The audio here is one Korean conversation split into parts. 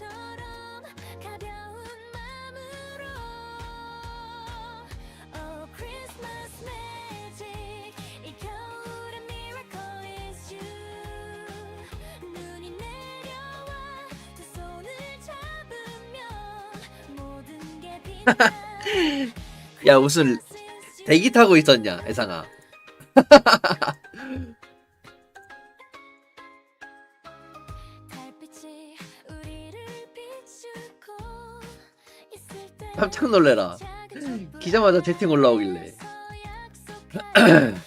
바람처럼 가벼운 마음으로. Oh Christmas magic. 이 겨울의 miracle is you. 눈이 내려와 두 손을 잡으면 모든 게 빛나. 야 무슨 대기 타고 있었냐 애상아 깜짝 놀래라. 기자마자 채팅 올라오길래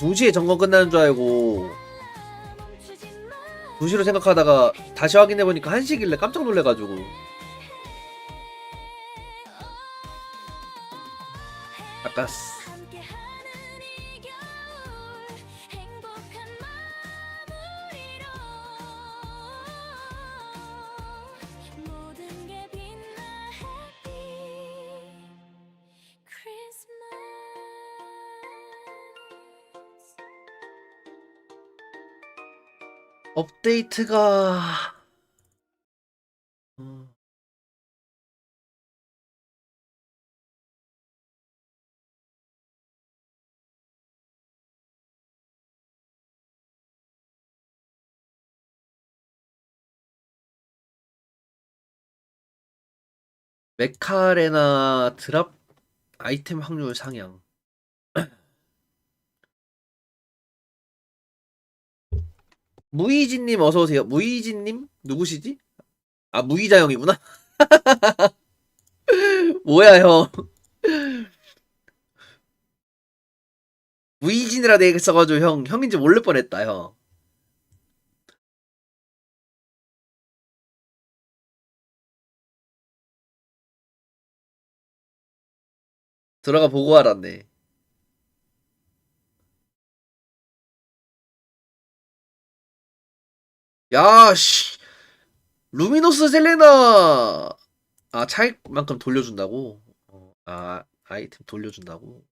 2시에 점검 끝나는 줄 알고 멈추지 마 2시로 생각하다가 다시 확인해보니까 1시길래 깜짝 놀래가지고. 아까스 업데이트가 어, 메카레나 드랍 아이템 확률 상향 무이진님 어서 오세요. 무이진님 누구시지? 아 무이자 형이구나. 뭐야 형? 무이진이라 돼 있어가지고 형 형인지 모를 뻔했다 형. 들어가 보고 알았네. 야, 씨. 루미노스 셀레나. 아, 차익만큼 돌려준다고? 어, 아, 아이템 돌려준다고?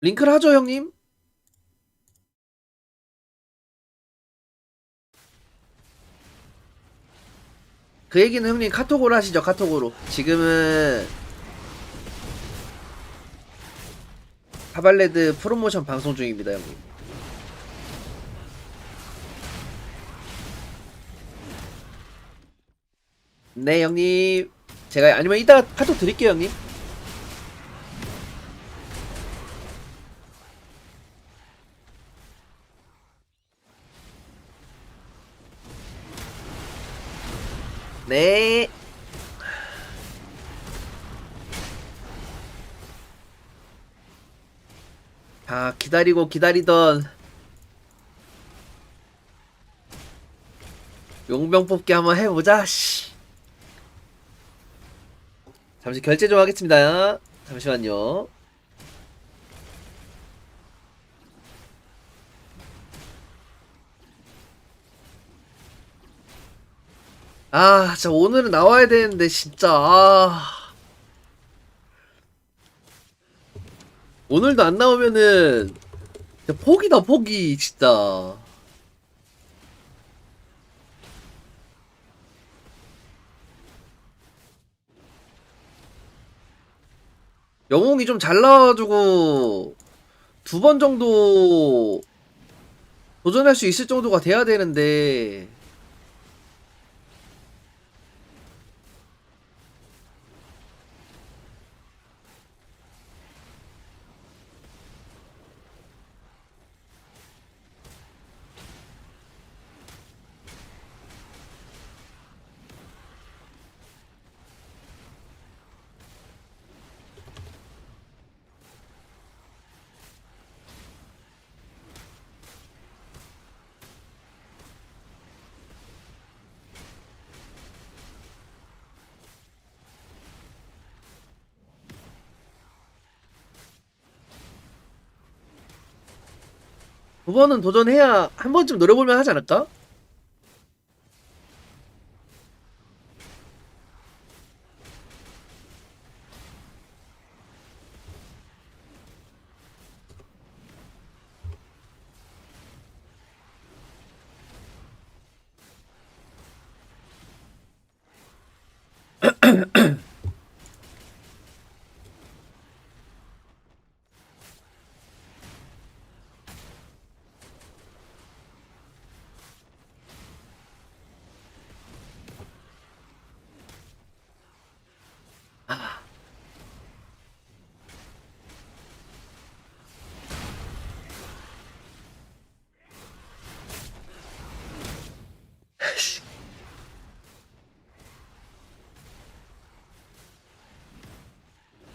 링크를 하죠, 형님? 그 얘기는 형님 카톡으로 하시죠, 카톡으로. 지금은 하발레드 프로모션 방송 중입니다, 형님. 네, 형님. 제가 아니면 이따가 카톡 드릴게요, 형님. 네. 아, 기다리고 기다리던 용병 뽑기 한번 해보자, 씨. 잠시 결제 좀 하겠습니다. 잠시만요. 아, 진짜 오늘은 나와야 되는데, 진짜, 아. 오늘도 안 나오면은, 포기다, 포기, 진짜. 영웅이 좀 잘 나와가지고, 두 번 정도 도전할 수 있을 정도가 돼야 되는데, 두 번은 도전해야 한 번쯤 노려볼만 하지 않을까?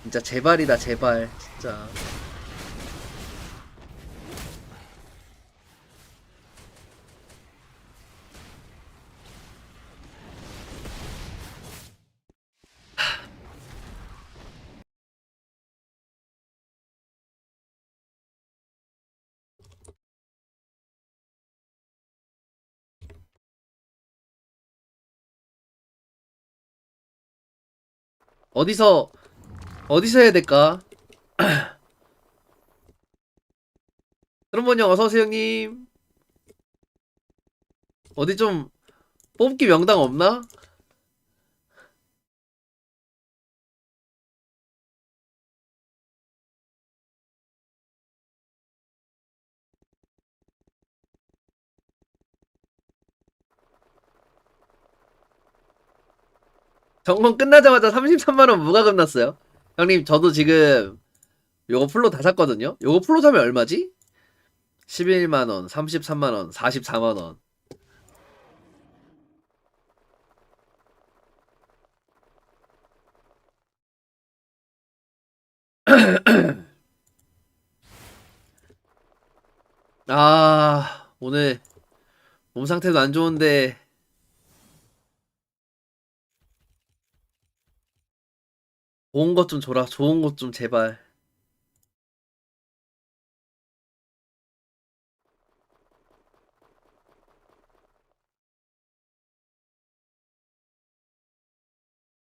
진짜 제발이다 제발. 진짜. 어디서 어디서 해야 될까? 트럼본 형 어서오세요 형님 어디 좀 뽑기 명당 없나? 점검 끝나자마자 33만원 무과금 났어요 형님 저도 지금 요거 풀로 다 샀거든요 요거 풀로 사면 얼마지? 11만원 33만원 44만원 아 오늘 몸 상태도 안 좋은데 좋은 것 좀 줘라. 좋은 것 좀 제발.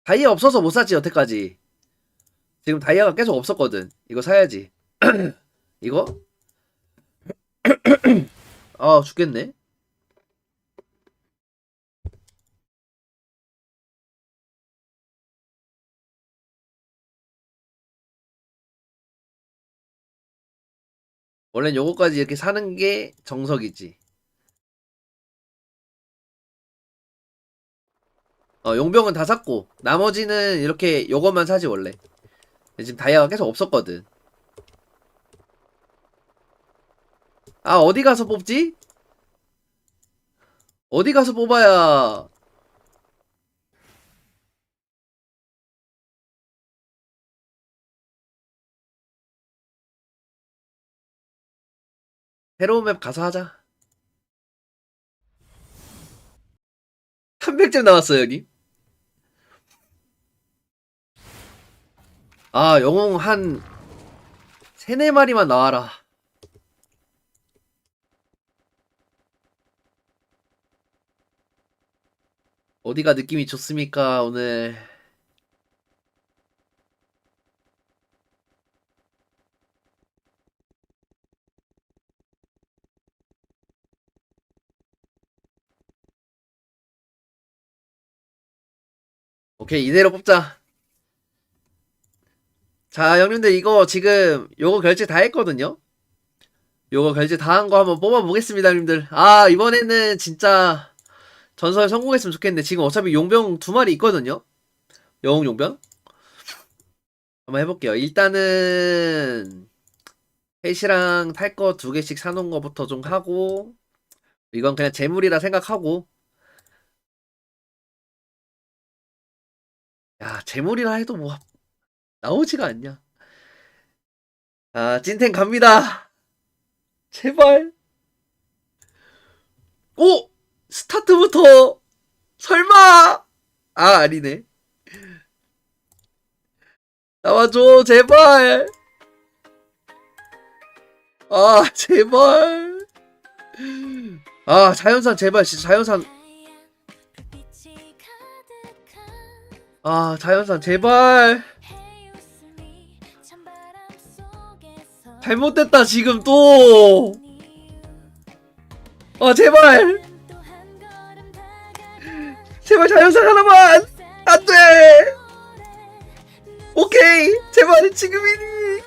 다이아 없어서 못 샀지 여태까지. 지금 다이아가 계속 없었거든. 이거 사야지. 이거? 아 죽겠네 원래 요거까지 이렇게 사는 게 정석이지. 어 용병은 다 샀고 나머지는 이렇게 요것만 사지 원래. 지금 다이아가 계속 없었거든. 아 어디 가서 뽑지? 어디 가서 뽑아야 새로운 맵 가서 하자. 300점 나왔어요 여기. 아 영웅 한 세네 마리만 나와라. 어디가 느낌이 좋습니까 오늘 오케이 이대로 뽑자. 자 형님들 이거 지금 요거 결제 다 했거든요? 요거 결제 다 한 거 한번 뽑아보겠습니다 형님들. 아 이번에는 진짜 전설 성공했으면 좋겠는데 지금 어차피 용병 두 마리 있거든요? 영웅 용병? 한번 해볼게요. 일단은 펫이랑 탈 거 두 개씩 사놓은 거부터 좀 하고 이건 그냥 재물이라 생각하고 야 재물이라 해도 뭐 나오지가 않냐. 아 찐텐 갑니다. 제발. 오! 스타트부터! 설마! 아 아니네. 나와줘 제발. 아 제발. 아 자연산 제발 진짜 자연산 아 자연산 제발. 잘못됐다 지금 또. 아 제발. 제발 자연산 하나만. 안돼. 오케이. 제발 지금이니.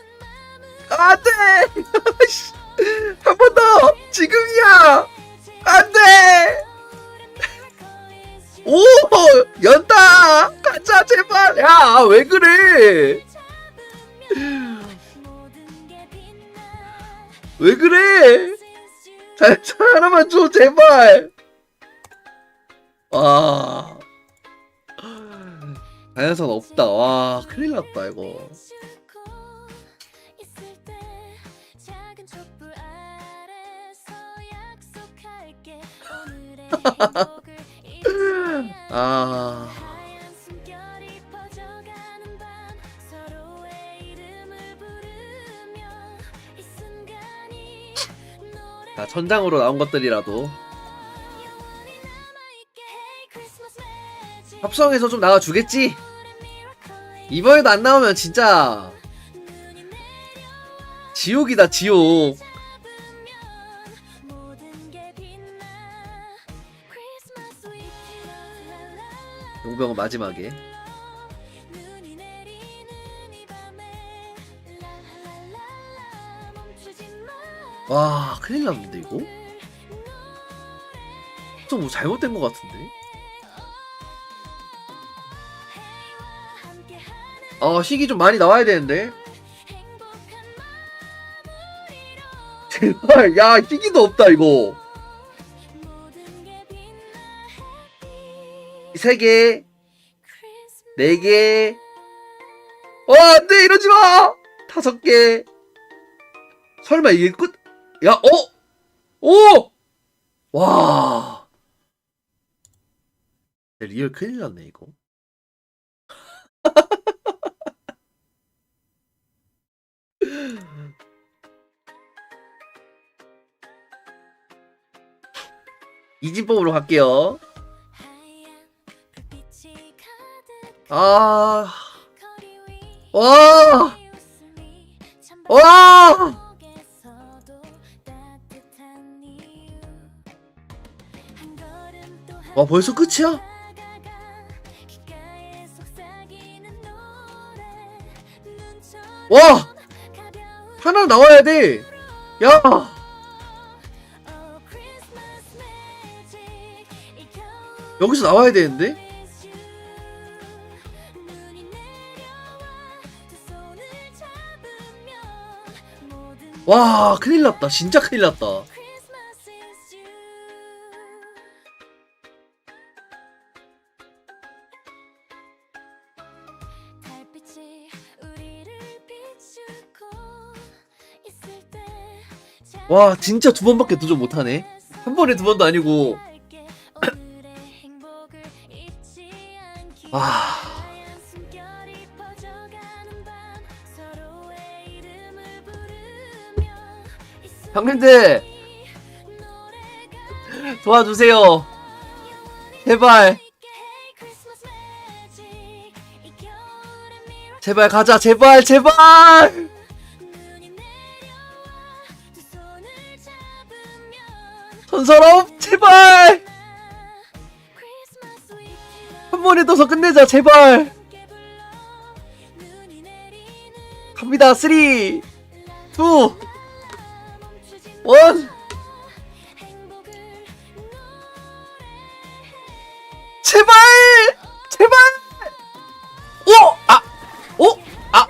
안돼. 한 번 더. 지금이야. 안돼 오 연다! 가자 제발! 야 왜 그래? 왜 그래? 자연산 하나만 줘 제발! 와. 자연산 없다. 와 큰일 났다 이거 아. 자, 천장으로 나온 것들이라도. 합성해서 좀 나와주겠지? 이번에도 안 나오면 진짜 지옥이다 지옥 용병은 마지막에 와 큰일 났는데 이거? 좀 뭐 잘못된 것 같은데? 아 희귀 좀 많이 나와야 되는데 제발 야 희귀도 없다 이거 세개 네 개 어 안 돼 이러지 마 다섯 개 설마 이게 끝? 야 어? 오! 와 리얼 큰일 났네 이거 이진법으로 갈게요 아 와! 와! 와 벌써 끝이야? 와! 하나 나와야 돼. 야! 여기서 나와야 되는데? 와, 큰일 났다. 진짜 큰일 났다. 와, 진짜 두 번밖에 도전 못하네. 한 번에 두 번도 아니고. 와. 형님들, 도와주세요. 제발, 제발 가자. 제발, 제발! 전설업, 제발! 한 번에 떠서 끝내자, 제발! 갑니다. 3, 2, 멈추지 마 1. 행복을 노래해 제발! 제발! 오! 아! 오! 아!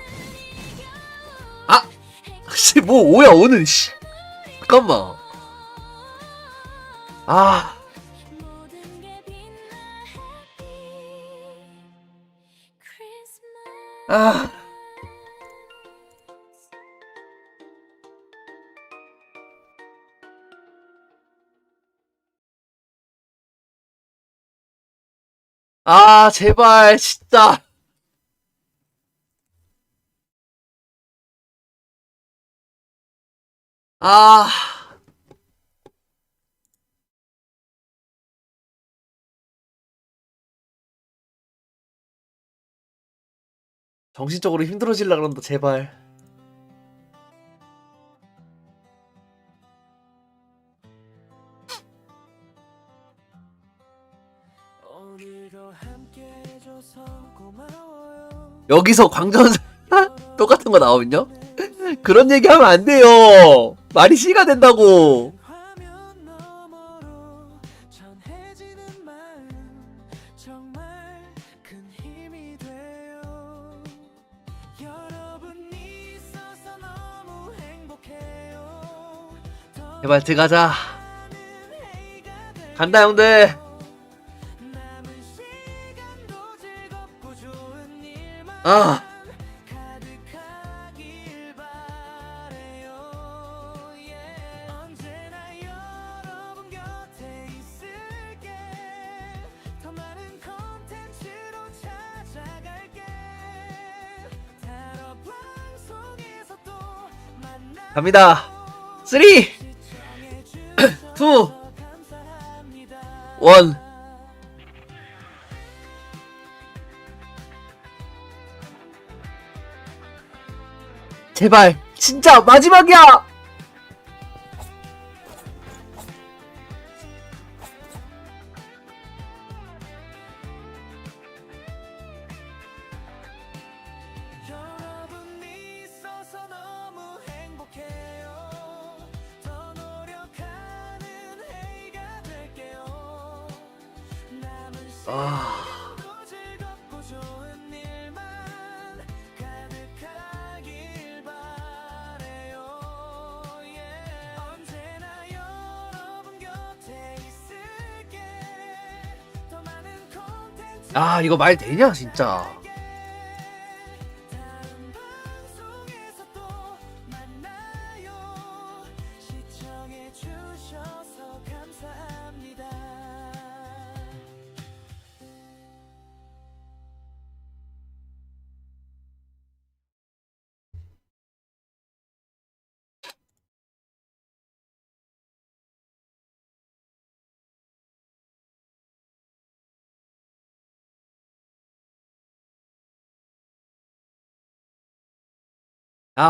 아! 씨, 뭐, 오야, 오는, 씨. 잠깐만. 아, 아. 아, 제발, 진짜. 아. 정신적으로 힘들어질라 그런다, 제발. 여기서 광전사 똑같은 거 나오면요? 그런 얘기 하면 안 돼요. 말이 씨가 된다고. 제발 들어가자. 간다 형들 나 갑니다. 3 2 감사합니다 1 제발. 진짜 마지막이야 아 이거 말 되냐 진짜 아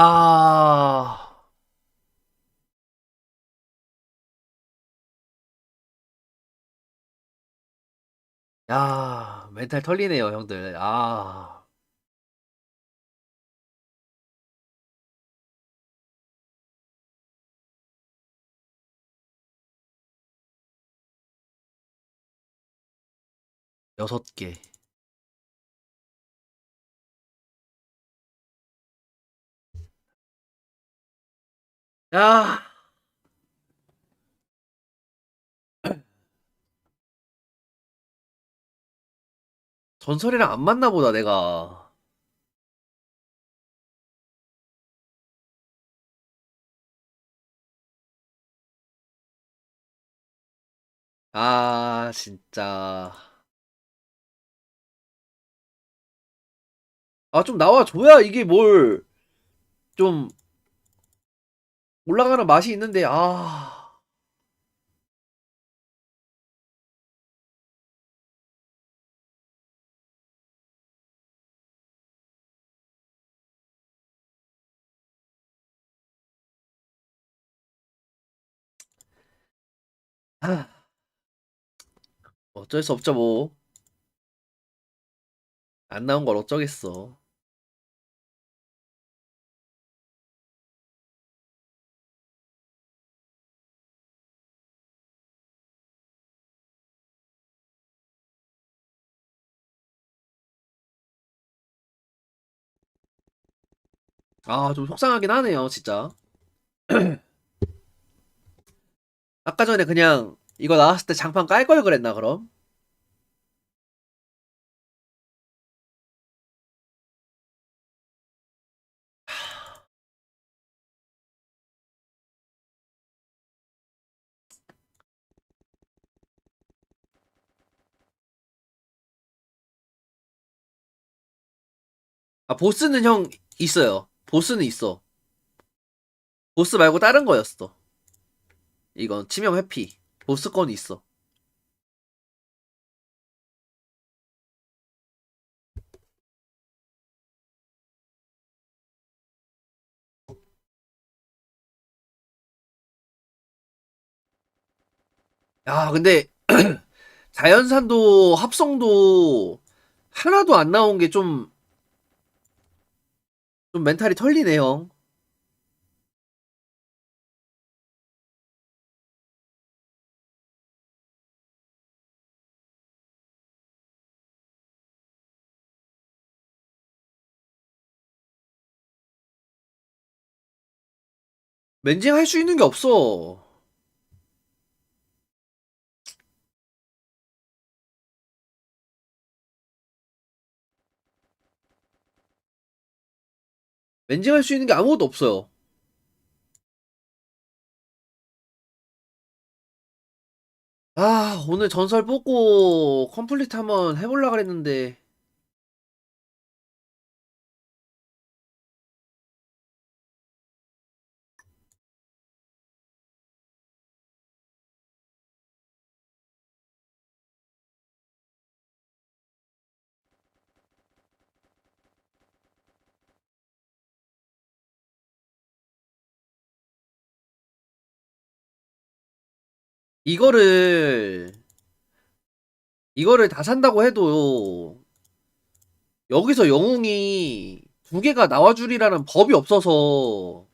야, 멘탈 털리네요, 형들. 아. 여섯 개. 야. 전설이랑 안 맞나 보다, 내가. 아, 진짜. 아, 좀 나와줘야 이게 뭘, 좀, 올라가는 맛이 있는데, 아. 아. 어쩔 수 없죠, 뭐. 안 나온 걸 어쩌겠어. 아, 좀 속상하긴 하네요, 진짜. 아까 전에 그냥 이거 나왔을 때 장판 깔 걸 그랬나, 그럼? 아, 보스는 형 있어요. 보스는 있어. 보스 말고 다른 거였어. 이건 치명 회피. 보스 건 있어. 야, 근데 자연산도 합성도 하나도 안 나온 게 좀 좀 멘탈이 털리네요. 멘징 할 수 있는 게 없어. 멘징 할 수 있는 게 아무것도 없어요. 아, 오늘 전설 뽑고 컴플리트 한번 해보려고 그랬는데. 이거를 이거를 다 산다고 해도 여기서 영웅이 두 개가 나와주리라는 법이 없어서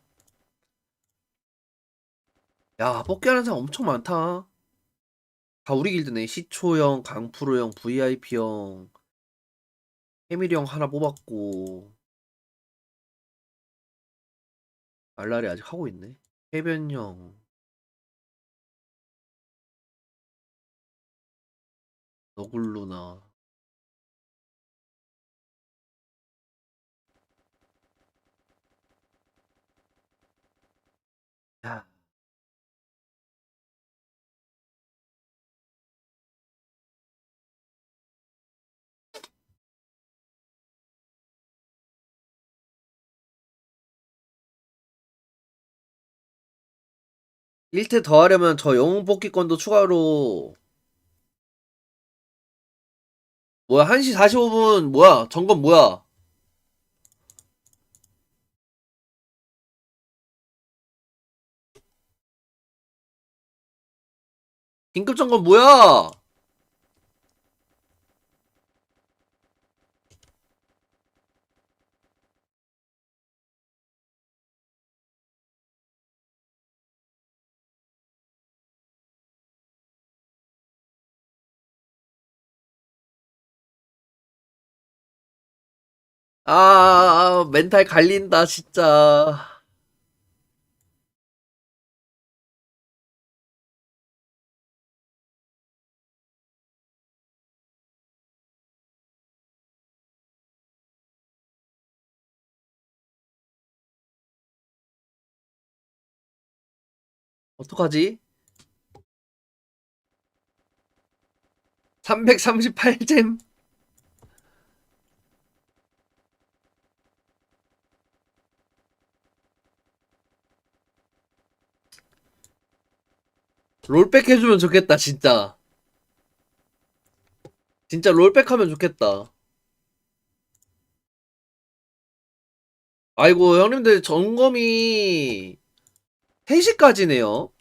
야 뽑기하는 사람 엄청 많다. 다 우리 길드네. 시초형, 강프로형, VIP형 해밀이 형 하나 뽑았고. 알라리 아직 하고 있네. 해변형 너굴루나 야. 일트 더 하려면 저 영웅 뽑기권도 추가로 뭐야 1시 45분 뭐야 점검 뭐야? 긴급 점검 뭐야 아 멘탈 갈린다 진짜 어떡하지? 338잼 롤백 해주면 좋겠다 진짜. 진짜 롤백 하면 좋겠다. 아이고 형님들 점검이 3시까지네요.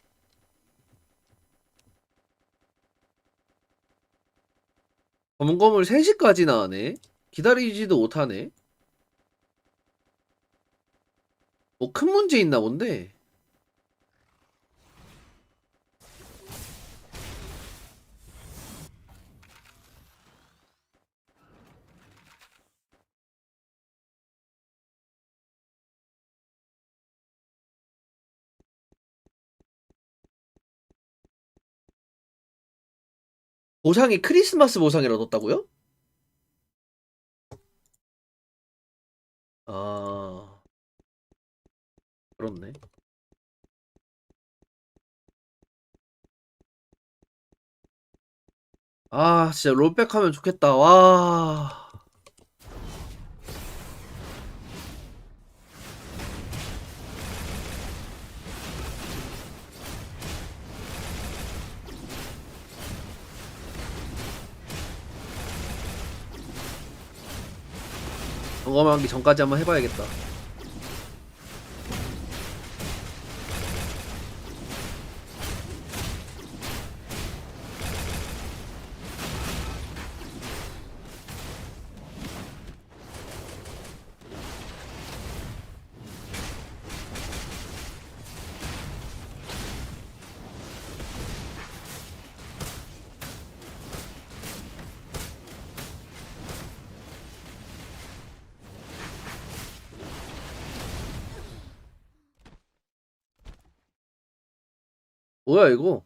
점검을 3시까지나 하네. 기다리지도 못하네. 뭐 큰 문제 있나 본데 보상이 크리스마스 보상이라 뒀다고요? 아, 그렇네. 아, 진짜 롤백 하면 좋겠다. 와. 점검하기 전까지 한번 해봐야겠다. 뭐야 이거.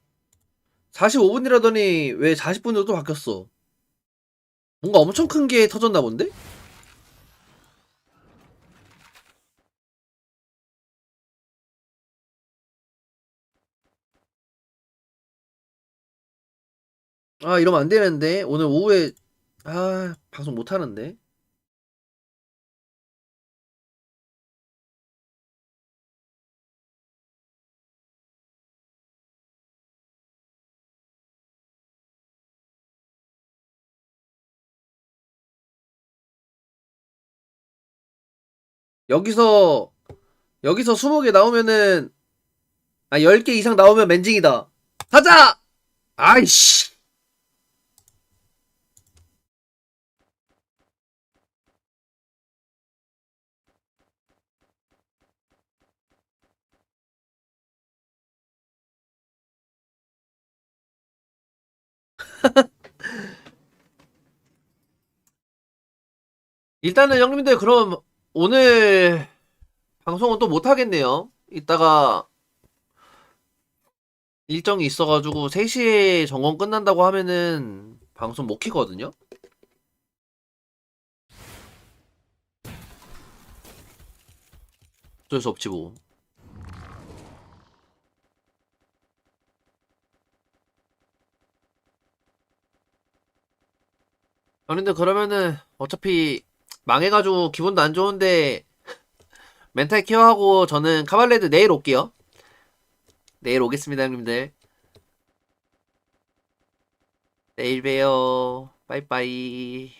45분이라더니 왜 40분으로 또 바뀌었어? 뭔가 엄청 큰 게 터졌나 본데? 아 이러면 안 되는데. 오늘 오후에 아 방송 못 하는데 여기서 여기서 20개 나오면은 아 10개 이상 나오면 맨징이다. 가자! 아이씨! 일단은 형님들 그럼 오늘 방송은 또 못 하겠네요. 이따가 일정이 있어가지고 3시에 점검 끝난다고 하면은 방송 못 키거든요. 어쩔 수 없지 뭐. 형님들 그러면은 어차피 망해가지고 기분도 안 좋은데 멘탈 케어하고 저는 카발레드 내일 올게요. 내일 오겠습니다, 형님들. 내일 봬요. 빠이빠이.